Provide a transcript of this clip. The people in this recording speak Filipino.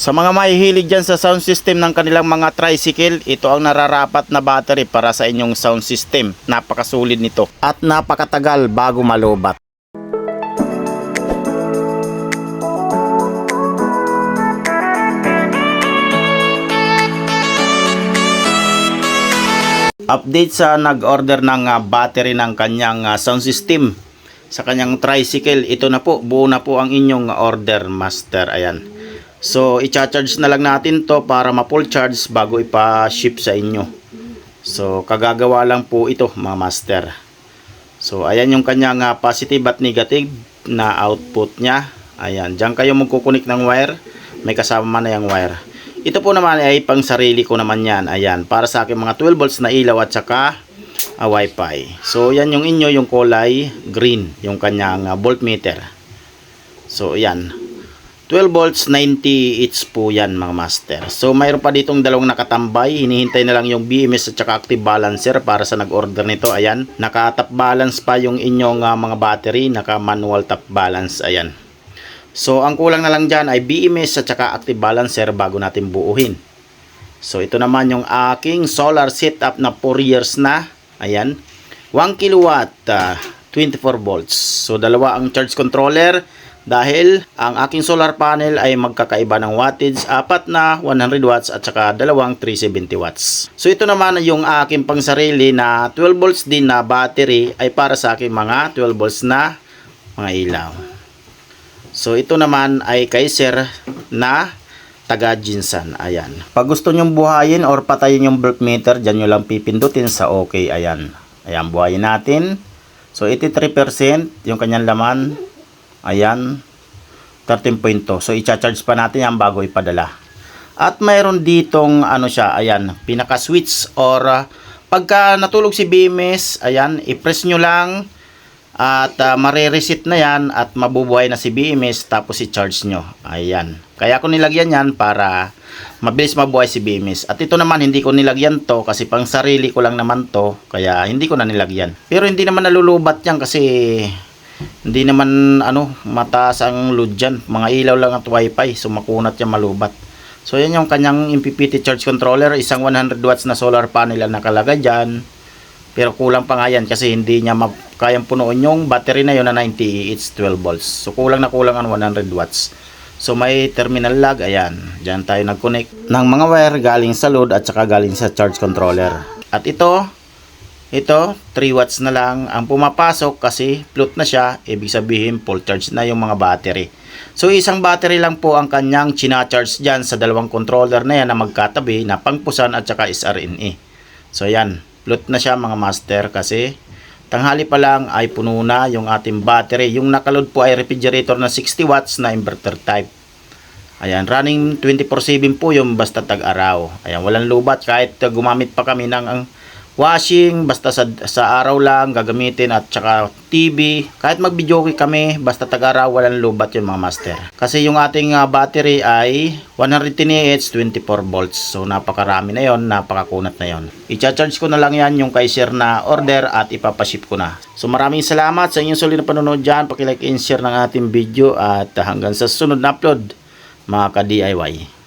Sa mga mahihilig dyan sa sound system ng kanilang mga tricycle, ito ang nararapat na battery para sa inyong sound system. Napakasulit nito at napakatagal bago malubat. Update sa nag-order ng ah, battery ng kanyang ah, sound system sa kanyang tricycle. Ito na po, buo na po ang inyong order master. Ayan. So, i-charge na lang natin to para ma-full charge bago ipa-ship sa inyo. So, kagagawa lang po ito mga master. So, ayan yung kanyang ah, positive at negative na output niya. Ayan, diyan kayo magkukunik ng wire. May kasama na yung wire. Ito po naman ay pang sarili ko naman yan. Ayan, para sa akin mga 12 volts na ilaw at saka ah, wifi. So, yan yung inyo, yung kulay green, yung kanyang ah, voltmeter. So, yan. 12 volts, 90 each po yan mga master. So, mayroon pa ditong dalawang nakatambay. Hinihintay na lang yung BMS at saka active balancer para sa nag-order nito. Ayan. Naka-top balance pa yung inyong ah, mga battery. Naka-manual top balance. Ayan. So, ang kulang na lang dyan ay BMS at saka active balancer bago natin buuhin. So, ito naman yung aking solar setup na 4 years na. Ayan. 1 kilowatt, ah, 24 volts. So, dalawa ang charge controller dahil ang aking solar panel ay magkakaiba ng wattage, apat na 100 watts at saka dalawang 370 watts. So, ito naman yung aking pangsarili na 12 volts din na battery ay para sa aking mga 12 volts na mga ilaw. So ito naman ay kay Sir na taga Jinsan. Ayan. Pag gusto nyong buhayin or patayin yung voltmeter, dyan nyo lang pipindutin sa OK. Ayan. Ayan, buhayin natin. So 83% yung kanyang laman. Ayan. 13.2. So i-charge pa natin yan bago ipadala. At mayroon ditong ano siya, ayan, pinaka-switch or uh, pagka natulog si BMS, ayan, i-press nyo lang at uh, marireset na yan at mabubuhay na si BMS tapos i-charge nyo. Ayan. Kaya ko nilagyan yan para mabilis mabuhay si BMS. At ito naman hindi ko nilagyan to kasi pang sarili ko lang naman to. Kaya hindi ko na nilagyan. Pero hindi naman nalulubat yan kasi hindi naman ano mataas ang load dyan. Mga ilaw lang at wifi. So makunat yan malubat. So yan yung kanyang MPPT charge controller. Isang 100 watts na solar panel ang nakalagay dyan. Pero kulang pa nga yan kasi hindi niya kayang punuin yung battery na yun na 90 it's 12 volts. So kulang na kulang ang 100 watts. So may terminal lag, ayan. Diyan tayo nag-connect ng mga wire galing sa load at saka galing sa charge controller. At ito, ito 3 watts na lang ang pumapasok kasi float na siya. Ibig sabihin full charge na yung mga battery. So isang battery lang po ang kanyang china-charge dyan sa dalawang controller na yan na magkatabi na pangpusan at saka SRNA. So yan, float na siya mga master kasi tanghali pa lang ay puno na yung ating battery. Yung nakaload po ay refrigerator na 60 watts na inverter type. Ayan, running 24/7 po yung basta tag-araw. Ayan, walang lubat kahit gumamit pa kami ng ang washing, basta sa, sa araw lang gagamitin at saka TV. Kahit mag-video kami, basta tag-araw, walang lubat yung mga master. Kasi yung ating uh, battery ay 110 Ah 24 volts. So napakarami na yon, napakakunat na yon. I-charge ko na lang yan yung kay Sir na order at ipapaship ko na. So maraming salamat sa inyong sulit na panonood dyan. Pakilike and share ng ating video at hanggang sa susunod na upload mga ka-DIY.